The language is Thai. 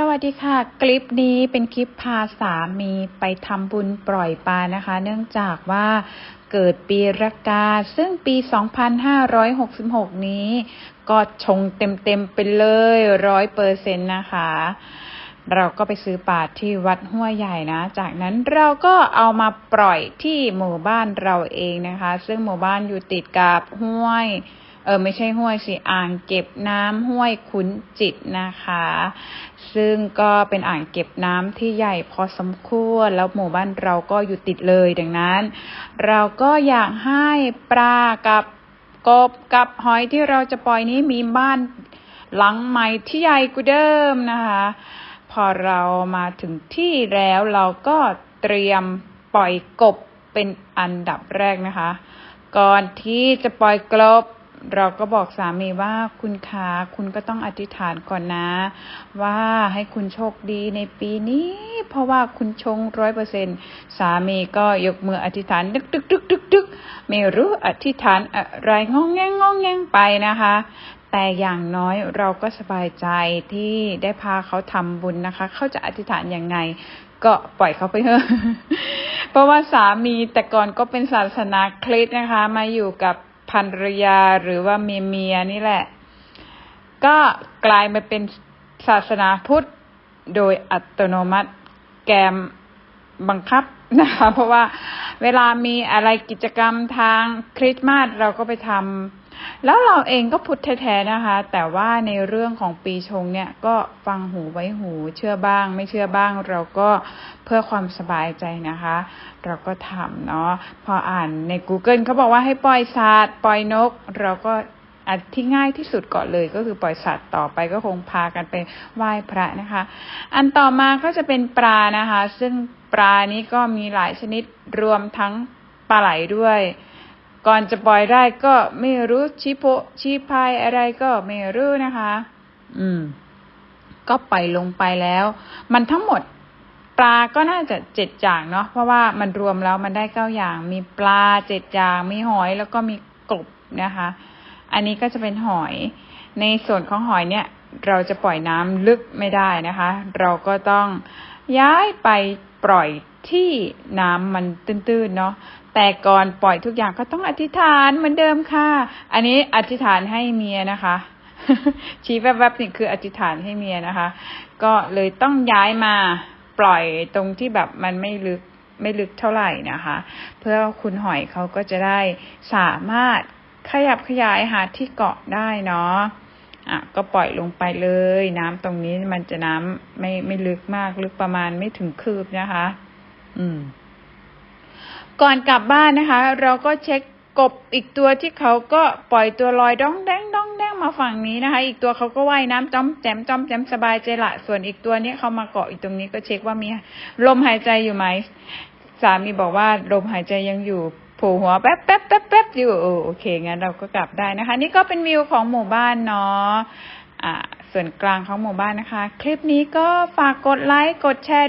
สวัสดีค่ะ คลิปนี้เป็นคลิปพาสามีไปทำบุญปล่อยปลานะคะ เนื่องจากว่าเกิดปีรากา ซึ่งปี 2566 นี้ ก็ชงเต็มๆไปเลยร้อยเปอร์เซ็นต์นะคะ เราก็ไปซื้อปลาที่วัดห้วยใหญ่นะ จากนั้นเราก็เอามาปล่อยที่หมู่บ้านเราเองนะคะ ซึ่งหมู่บ้านอยู่ติดกับห้วย เออไม่ใช่ห้วยสิอ่างเก็บน้ำห้วยขุนจิตนะคะ ซึ่งก็เป็นอ่างเก็บน้ำที่ใหญ่พอสมควรแล้วหมู่บ้านเราก็อยู่ติดเลยดังนั้น เราก็อยากให้ปลากับกบกับหอยที่เราจะปล่อยนี้มีบ้านหลังใหม่ที่ใหญ่กว่าเดิมนะคะ พอเรามาถึงที่แล้วเราก็เตรียมปล่อยกบเป็นอันดับแรกนะคะ ก่อนที่จะปล่อยกบ เราก็บอกสามีว่าคุณคะคุณก็ต้องอธิษฐานก่อนนะ ว่าให้คุณโชคดีในปีนี้ เพราะว่าคุณชงร้อยเปอร์เซ็นสามีก็ยกมืออธิษฐานดึกดึกดึกดึกดึกไม่รู้อธิษฐานอะไรงองแงงงองแงงไปนะคะ แต่อย่างน้อยเราก็สบายใจที่ได้พาเขาทำบุญนะคะ เขาจะอธิษฐานยังไงก็ปล่อยเขาไปเถอะ เพราะว่าสามีแต่ก่อนก็เป็นศาสนาคริสต์นะคะ มาอยู่กับ ภรรยาหรือว่าเมียเมียนี่แหละ ก็กลายมาเป็นศาสนาพุทธโดยอัตโนมัติแกม บังคับนะคะเพราะว่าเวลามีอะไรกิจกรรมทางคริสต์มาสเราก็ไปทำแล้วเราเองก็พุทธแท้ๆนะคะ แต่ว่าในเรื่องของปีชงเนี่ยก็ฟังหูไว้หูเชื่อบ้าง ไม่เชื่อบ้าง เราก็เพื่อความสบายใจนะคะ เราก็ทำเนาะพออ่านใน Google เขาบอกว่าให้ปล่อยสัตว์ปล่อยนก เราก็ อันที่ง่ายที่สุดก่อนเลยก็คือปล่อยสัตว์ต่อไปก็คงพากันไปไหว้พระนะคะ อันต่อมาก็จะเป็นปลานะคะ ซึ่งปลานี้ก็มีหลายชนิดรวมทั้งปลาไหลด้วย ก่อนจะปล่อยได้ก็ไม่รู้ชิโพชีพายอะไรก็ไม่รู้นะคะ อืม ก็ปล่อยลงไปแล้ว มันทั้งหมดปลาก็น่าจะเจ็ดอย่างเนาะเพราะว่ามันรวมแล้วมันได้เก้าอย่าง มีปลาเจ็ดอย่าง มีหอยแล้วก็มีกบนะคะ อันนี้ก็จะเป็นหอย ในส่วนของหอยเนี่ย เราจะปล่อยน้ำลึกไม่ได้นะคะ เราก็ต้องย้ายไปปล่อยที่น้ำมันตื้นๆเนาะแต่ก่อนปล่อยทุกอย่างก็ต้องอธิษฐานเหมือนเดิมค่ะ อันนี้อธิษฐานให้เมียนะคะ ชี้แวบๆนี่คืออธิษฐานให้เมียนะคะ ก็เลยต้องย้ายมาปล่อยตรงที่แบบมันไม่ลึกไม่ลึกเท่าไหร่นะคะ เพื่อคุณหอยเขาก็จะได้สามารถ ขยับขยายหาที่เกาะได้เนาะอะก็ปล่อยลงไปเลย น้ำตรงนี้มันจะน้ำไม่ไม่ลึกมากลึกประมาณไม่ถึงคืบนะคะ อืม ก่อนกลับบ้านนะคะ เราก็เช็คกบอีกตัวที่เขาก็ปล่อยตัวลอยดองแดงดองแดงมาฝั่งนี้นะคะ อีกตัวเขาก็ว่ายน้ำจ้อมแจมจ้อมแจมสบายใจละ ส่วนอีกตัวนี้เขามาเกาะอีกตรงนี้ก็เช็คว่ามีลมหายใจอยู่ไหมสามีบอกว่าลมหายใจยังอยู่ โผล่หัวแป๊บแป๊บแป๊บแป๊บอยู่โอเคงั้นเราก็กลับได้นะคะ นี่ก็เป็นวิวของหมู่บ้านเนาะอ่าส่วนกลางของหมู่บ้านนะคะ คลิปนี้ก็ฝากกดไลค์กดแชร์